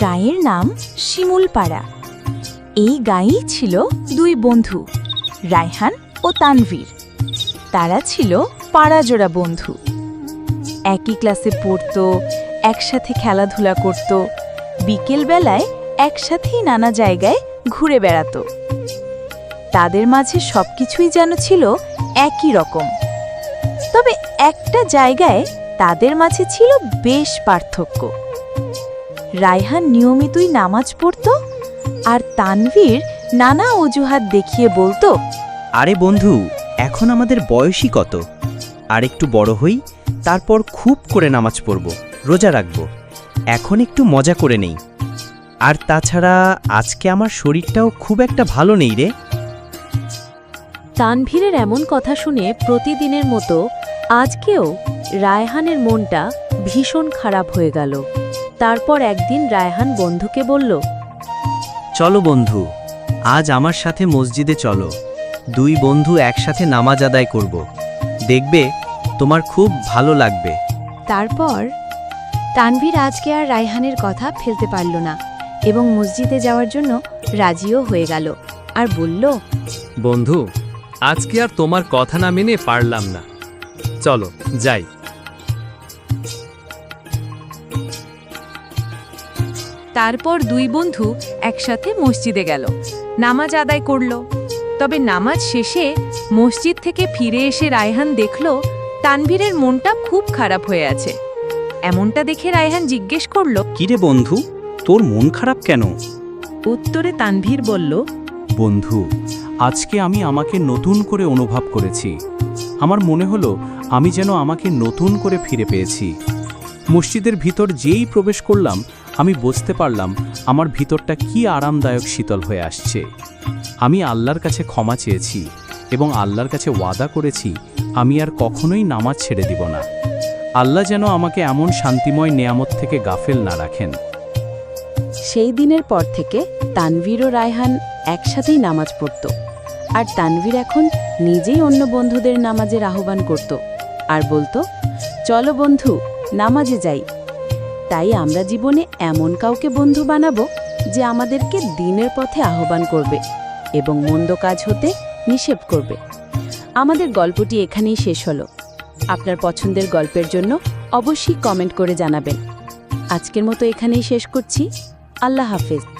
গাঁয়ের নাম শিমুলপাড়া। এই গাঁয়েই ছিল দুই বন্ধু, রায়হান ও তানভীর। তারা ছিল পাড়াজোড়া বন্ধু। একই ক্লাসে পড়তো, একসাথে খেলাধুলা করত, বিকেলবেলায় একসাথেই নানা জায়গায় ঘুরে বেড়াতো। তাদের মাঝে সব কিছুই যেন ছিল একই রকম। তবে একটা জায়গায় তাদের মাঝে ছিল বেশ পার্থক্য। রায়হান নিয়মিতই নামাজ পড়ত আর তানভীর নানা অজুহাত দেখিয়ে বলতো আরে বন্ধু এখন আমাদের বয়সই কত? আর একটু বড় হই তারপর খুব করে নামাজ পড়ব রোজা রাখব। এখন একটু মজা করে নেই। আর তাছাড়া আজকে আমার শরীরটাও খুব একটা ভালো নেই রে। তানভীরের এমন কথা শুনে প্রতিদিনের মতো আজকেও রায়হানের মনটা ভীষণ খারাপ হয়ে গেল। তারপর একদিন রায়হান বন্ধুকে বলল চলো বন্ধু আজ আমার সাথে মসজিদে চলো। দুই বন্ধু একসাথে নামাজ আদায় করব। দেখবে তোমার খুব ভালো লাগবে। তারপর তানভীর আজকে আর রায়হানের কথা ফেলতে পারল না এবং মসজিদে যাওয়ার জন্য রাজিও হয়ে গেল আর বলল বন্ধু আজকে আর তোমার কথা না মেনে পারলাম না। চলো যাই। তারপর দুই বন্ধু একসাথে মসজিদে গেল। নামাজ আদায় করল। তবে নামাজ শেষে মসজিদ থেকে ফিরে এসে রায়হান দেখল তানভীরের মনটা খুব খারাপ হয়ে আছে। এমনটা দেখে রায়হান জিজ্ঞেস করল কিরে বন্ধু তোর মন খারাপ কেন? উত্তরে তানভীর বলল বন্ধু আজকে আমি আমাকে নতুন করে অনুভব করেছি। আমার মনে হলো আমি যেন আমাকে নতুন করে ফিরে পেয়েছি। মসজিদের ভিতর যেই প্রবেশ করলাম আমি বুঝতে পারলাম আমার ভিতরটা কি আরামদায়ক শীতল হয়ে আসছে। আমি আল্লাহর কাছে ক্ষমা চেয়েছি এবং আল্লাহর কাছে ওয়াদা করেছি, আমি আর কখনোই নামাজ ছেড়ে দিব না। আল্লাহ যেন আমাকে এমন শান্তিময় নেয়ামত থেকে গাফেল না রাখেন। সেই দিনের পর থেকে তানভীর ও রায়হান একসাথেই নামাজ পড়ত। আর তানভীর এখন নিজেই অন্য বন্ধুদের নামাজের আহ্বান করত। আর বলতো, চলো বন্ধু, নামাজে যাই। তাই আমরা জীবনে এমন কাউকে বন্ধু বানাবো যে আমাদেরকে দিনের পথে আহ্বান করবে এবং মন্দ কাজ হতে নিষেধ করবে। আমাদের গল্পটি এখানেই শেষ হলো। আপনার পছন্দের গল্পের জন্য অবশ্যই কমেন্ট করে জানাবেন। আজকের মতো এখানেই শেষ করছি। আল্লাহ হাফেজ।